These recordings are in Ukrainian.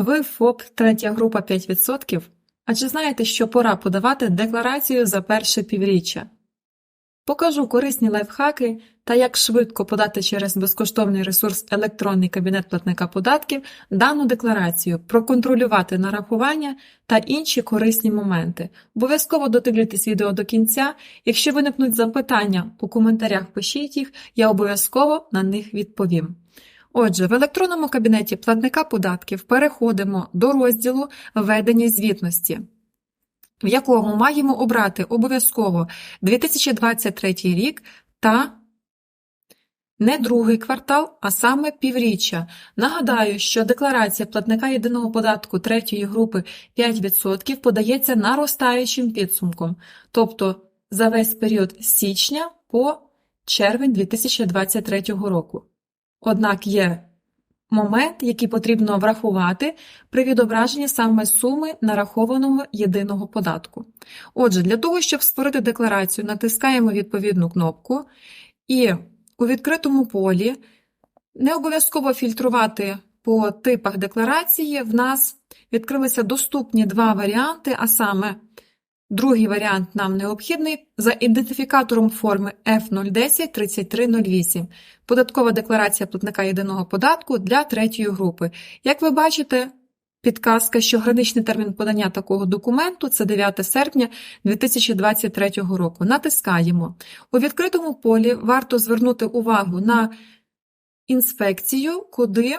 Ви ФОП третя група 5%? А чи знаєте, що пора подавати декларацію за перше півріччя? Покажу корисні лайфхаки та як швидко подати через безкоштовний ресурс електронний кабінет платника податків дану декларацію, проконтролювати нарахування та інші корисні моменти. Обов'язково додивлюйтесь відео до кінця. Якщо виникнуть запитання у коментарях, пишіть їх, я обов'язково на них відповім. Отже, в електронному кабінеті платника податків переходимо до розділу Введення звітності, в якому маємо обрати обов'язково 2023 рік та не другий квартал, а саме півріччя. Нагадаю, що декларація платника єдиного податку третьої групи 5% подається наростаючим підсумком, тобто за весь період з січня по червень 2023 року. Однак є момент, який потрібно врахувати при відображенні саме суми нарахованого єдиного податку. Отже, для того, щоб створити декларацію, натискаємо відповідну кнопку і у відкритому полі не обов'язково фільтрувати по типах декларації. В нас відкрилися доступні два варіанти, а саме Другий варіант нам необхідний за ідентифікатором форми F010 3308 податкова декларація платника єдиного податку для третьої групи. Як ви бачите, підказка, що граничний термін подання такого документу це 9 серпня 2023 року. Натискаємо. У відкритому полі варто звернути увагу на інспекцію, куди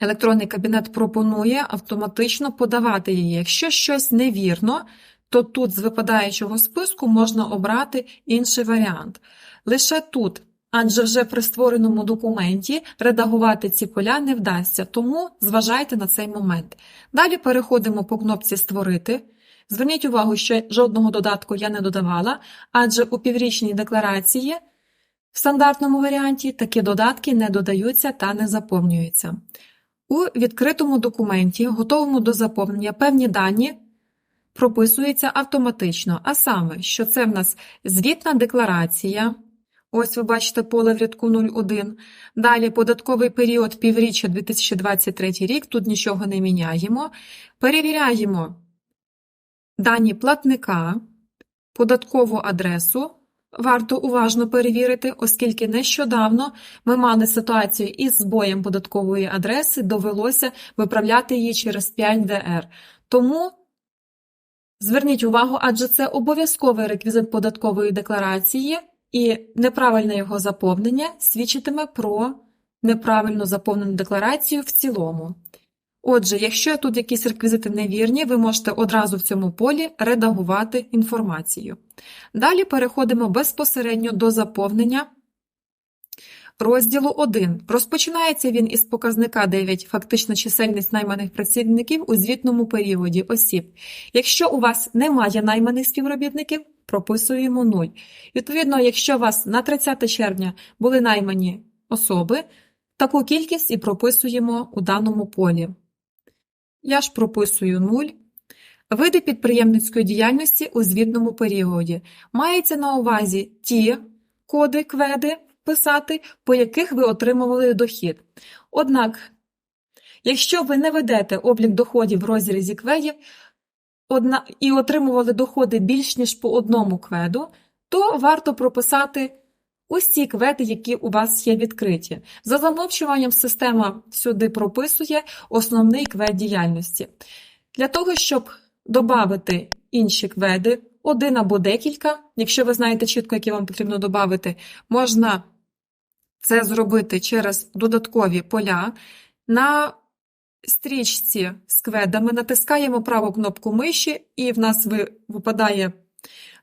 електронний кабінет пропонує автоматично подавати її. Якщо щось невірно, то тут з випадаючого списку можна обрати інший варіант. Лише тут, адже вже при створеному документі редагувати ці поля не вдасться, тому зважайте на цей момент. Далі переходимо по кнопці Створити. Зверніть увагу, що жодного додатку я не додавала, адже у піврічній декларації в стандартному варіанті такі додатки не додаються та не заповнюються. У відкритому документі, готовому до заповнення, певні дані прописується автоматично, а саме, що це в нас звітна декларація. Ось ви бачите поле в рядку 01. Далі податковий період півріччя 2023 рік, тут нічого не міняємо. Перевіряємо дані платника, податкову адресу. Варто уважно перевірити, оскільки нещодавно ми мали ситуацію із збоєм податкової адреси, довелося виправляти її через 5DR. Тому Зверніть увагу, адже це обов'язковий реквізит податкової декларації, і неправильне його заповнення свідчитиме про неправильно заповнену декларацію в цілому. Отже, якщо тут якісь реквізити невірні, ви можете одразу в цьому полі редагувати інформацію. Далі переходимо безпосередньо до заповнення розділу 1. Розпочинається він із показника 9 фактична чисельність найманих працівників у звітному періоді осіб. Якщо у вас немає найманих співробітників, прописуємо 0. Відповідно, якщо у вас на 30 червня були наймані особи, таку кількість і прописуємо у даному полі. Я ж прописую 0. Види підприємницької діяльності у звітному періоді. Мається на увазі ті коди кведи, писати, по яких ви отримували дохід. Однак, якщо ви не ведете облік доходів в розрізі кведів і отримували доходи більш ніж по одному кведу, то варто прописати усі кведи, які у вас є відкриті. За замовчуванням система сюди прописує основний квед діяльності. Для того, щоб додати інші кведи, один або декілька, якщо ви знаєте чітко, які вам потрібно додати, можна це зробити через додаткові поля. На стрічці з кведами натискаємо праву кнопку миші, і в нас випадає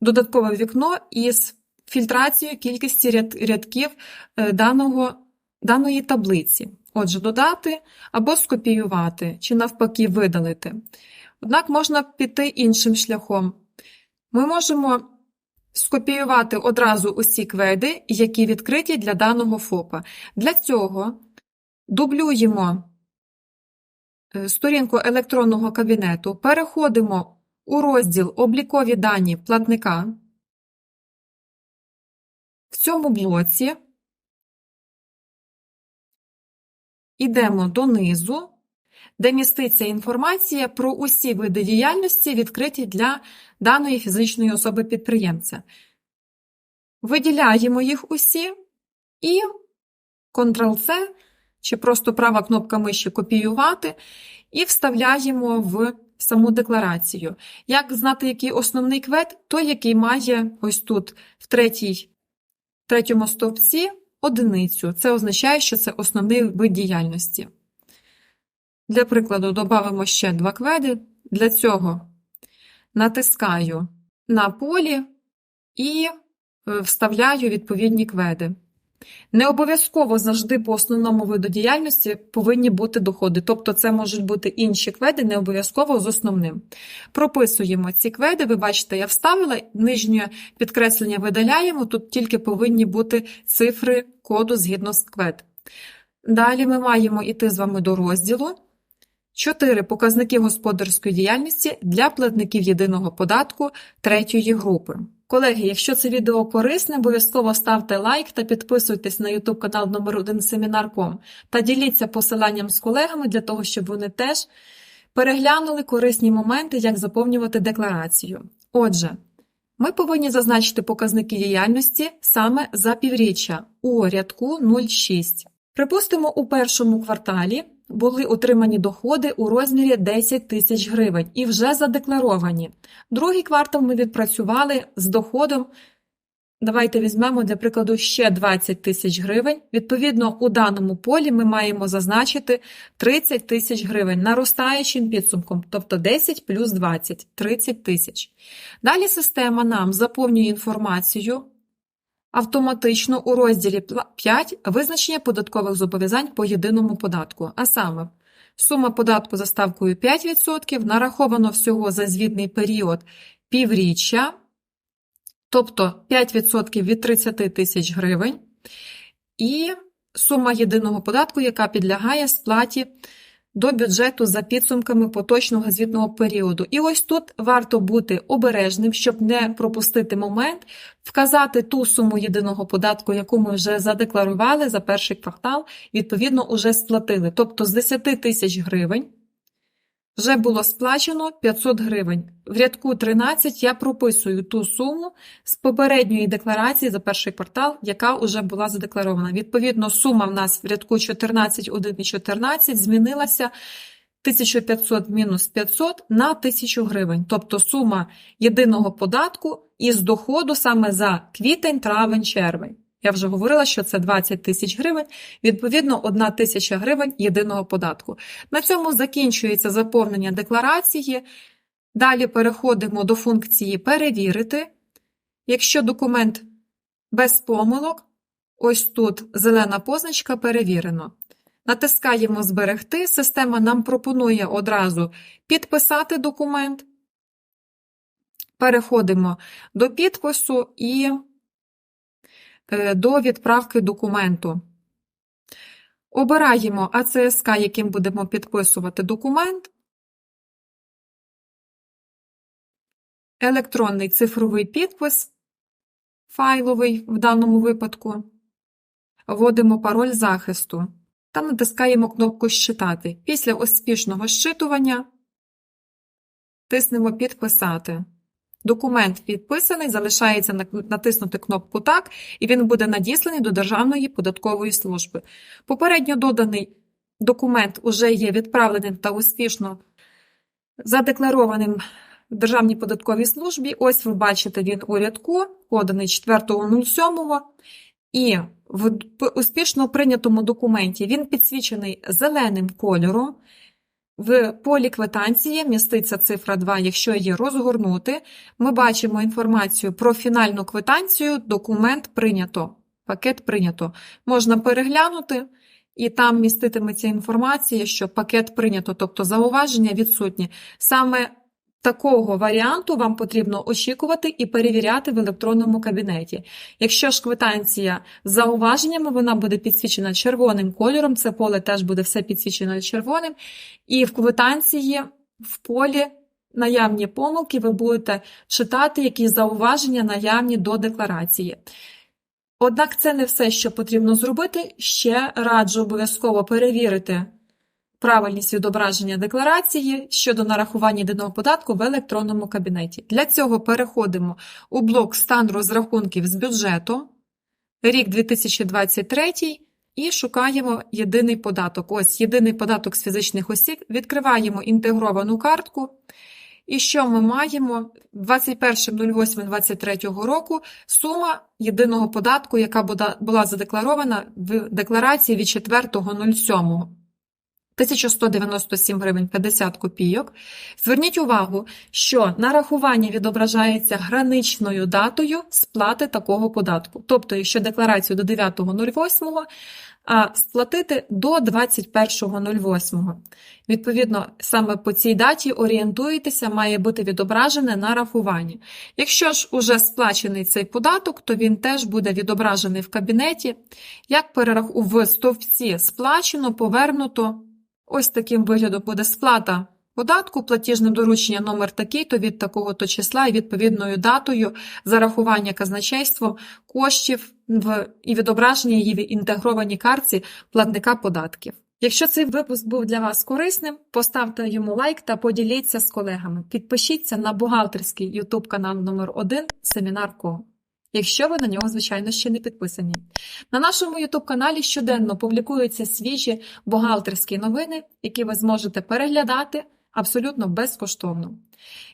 додаткове вікно із фільтрацією кількості рядків е, даного, даної таблиці. Отже, додати або скопіювати, чи навпаки видалити. Однак можна піти іншим шляхом. Ми можемо скопіювати одразу усі кведи, які відкриті для даного ФОПа. Для цього дублюємо е, сторінку електронного кабінету, переходимо у розділ Облікові дані платника. В цьому блоці йдемо донизу, де міститься інформація про усі види діяльності, відкриті для даної фізичної особи-підприємця. Виділяємо їх усі і Ctrl-C чи просто права кнопка миші копіювати і вставляємо в саму декларацію. Як знати, який основний квет? Той, який має ось тут, в третій, третьому стовпці, одиницю. Це означає, що це основний вид діяльності. Для прикладу, додамо ще два кведи. Для цього натискаю на полі і е, вставляю відповідні кведи. Не обов'язково завжди по основному виду діяльності повинні бути доходи, тобто це можуть бути інші кведи, не обов'язково з основним. Прописуємо ці кведи, ви бачите, я вставила, нижнє підкреслення видаляємо, тут тільки повинні бути цифри коду згідно з квед. Далі ми маємо йти з вами до розділу. Чотири показники господарської діяльності для платників єдиного податку третьої групи. Колеги, якщо це відео корисне, обов'язково ставте лайк та підписуйтесь на YouTube канал номер 1 Семінар.com та діліться посиланням з колегами для того, щоб вони теж переглянули корисні моменти, як заповнювати декларацію. Отже, ми повинні зазначити показники діяльності саме за півріччя у рядку 06. Припустимо, у першому кварталі були отримані доходи у розмірі 10 тисяч гривень і вже задекларовані. Другий квартал ми відпрацювали з доходом. Давайте візьмемо, для прикладу, ще 20 тисяч гривень. Відповідно, у даному полі ми маємо зазначити 30 тисяч гривень наростаючим підсумком, тобто 10 плюс 20 – 30 тисяч. Далі система нам заповнює інформацію автоматично у розділі 5 визначення податкових зобов'язань по єдиному податку, а саме сума податку за ставкою 5%, нараховано всього за звітний період півріччя, тобто 5% від 30 тисяч гривень, і сума єдиного податку, яка підлягає сплаті до бюджету за підсумками поточного звітного періоду. І ось тут варто бути обережним, щоб не пропустити момент, вказати ту суму єдиного податку, яку ми вже задекларували за перший квартал, відповідно, уже сплатили. Тобто з 10 тисяч гривень. Вже було сплачено 500 гривень. В рядку 13 я прописую ту суму з попередньої декларації за перший квартал, яка вже була задекларована. Відповідно, сума в нас в рядку 14, 1 і 14 змінилася 1500 мінус 500 на 1000 гривень. Тобто сума єдиного податку із доходу саме за квітень, травень, червень. Я вже говорила, що це 20 тисяч гривень, відповідно, 1 тисяча гривень єдиного податку. На цьому закінчується заповнення декларації. Далі переходимо до функції Перевірити. Якщо документ без помилок, ось тут зелена позначка перевірено. Натискаємо Зберегти. Система нам пропонує одразу підписати документ. Переходимо до підпису і до відправки документу. Обираємо АЦСК, яким будемо підписувати документ. Електронний цифровий підпис, файловий в даному випадку. Вводимо пароль захисту та натискаємо кнопку Щитати. Після успішного щитування тиснемо Підписати. Документ підписаний, залишається натиснути кнопку Так, і він буде надісланий до Державної податкової служби. Попередньо доданий документ уже є відправленим та успішно задекларованим в Державній податковій службі. Ось ви бачите, він у рядку, поданий 4.07. І в успішно прийнятому документі він підсвічений зеленим кольором. В полі квитанції міститься цифра 2, якщо її розгорнути, ми бачимо інформацію про фінальну квитанцію, документ прийнято, пакет прийнято. Можна переглянути, і там міститиметься інформація, що пакет прийнято, тобто зауваження відсутні. Саме Такого варіанту вам потрібно очікувати і перевіряти в електронному кабінеті. Якщо ж квитанція з зауваженнями, вона буде підсвічена червоним кольором, це поле теж буде все підсвічено червоним, і в квитанції в полі наявні помилки ви будете читати, які зауваження наявні до декларації. Однак це не все, що потрібно зробити. Ще раджу обов'язково перевірити правильність відображення декларації щодо нарахування єдиного податку в електронному кабінеті. Для цього переходимо у блок стан розрахунків з бюджету, рік 2023 і шукаємо єдиний податок. Ось єдиний податок з фізичних осіб. Відкриваємо інтегровану картку. І що ми маємо 21.08.23 року сума єдиного податку, яка була задекларована в декларації від 4.07. 1197 гривень 50 копійок. Зверніть увагу, що нарахування відображається граничною датою сплати такого податку. Тобто, якщо декларацію до 9.08, а сплатити до 21.08. Відповідно, саме по цій даті орієнтуєтеся, має бути відображене нарахування. Якщо ж уже сплачений цей податок, то він теж буде відображений в кабінеті, як перерах... в стовпці сплачено, повернуто. Ось таким виглядом буде сплата податку, платіжним доручення номер такий-то від такого-то числа і відповідною датою зарахування казначейством коштів в і відображення її в інтегрованій картці платника податків. Якщо цей випуск був для вас корисним, поставте йому лайк та поділіться з колегами. Підпишіться на бухгалтерський YouTube канал номер 1 Семінар.ко, якщо ви на нього, звичайно, ще не підписані. На нашому YouTube каналі щоденно публікуються свіжі бухгалтерські новини, які ви зможете переглядати абсолютно безкоштовно.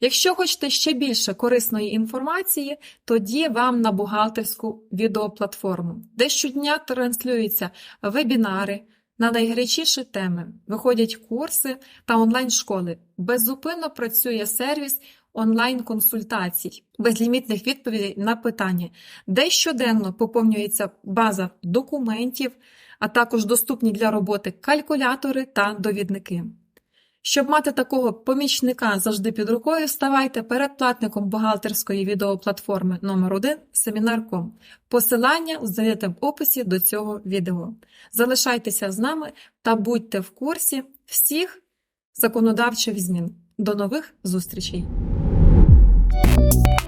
Якщо хочете ще більше корисної інформації, тоді вам на бухгалтерську відеоплатформу, де щодня транслюються вебінари на найгарячіші теми, виходять курси та онлайн-школи. Беззупинно працює сервіс онлайн-консультацій, безлімітних відповідей на питання, де щоденно поповнюється база документів, а також доступні для роботи калькулятори та довідники. Щоб мати такого помічника завжди під рукою, ставайте передплатником бухгалтерської відеоплатформи номер 1 Семінар.ком. Посилання знайдете в описі до цього відео. Залишайтеся з нами та будьте в курсі всіх законодавчих змін. До нових зустрічей! you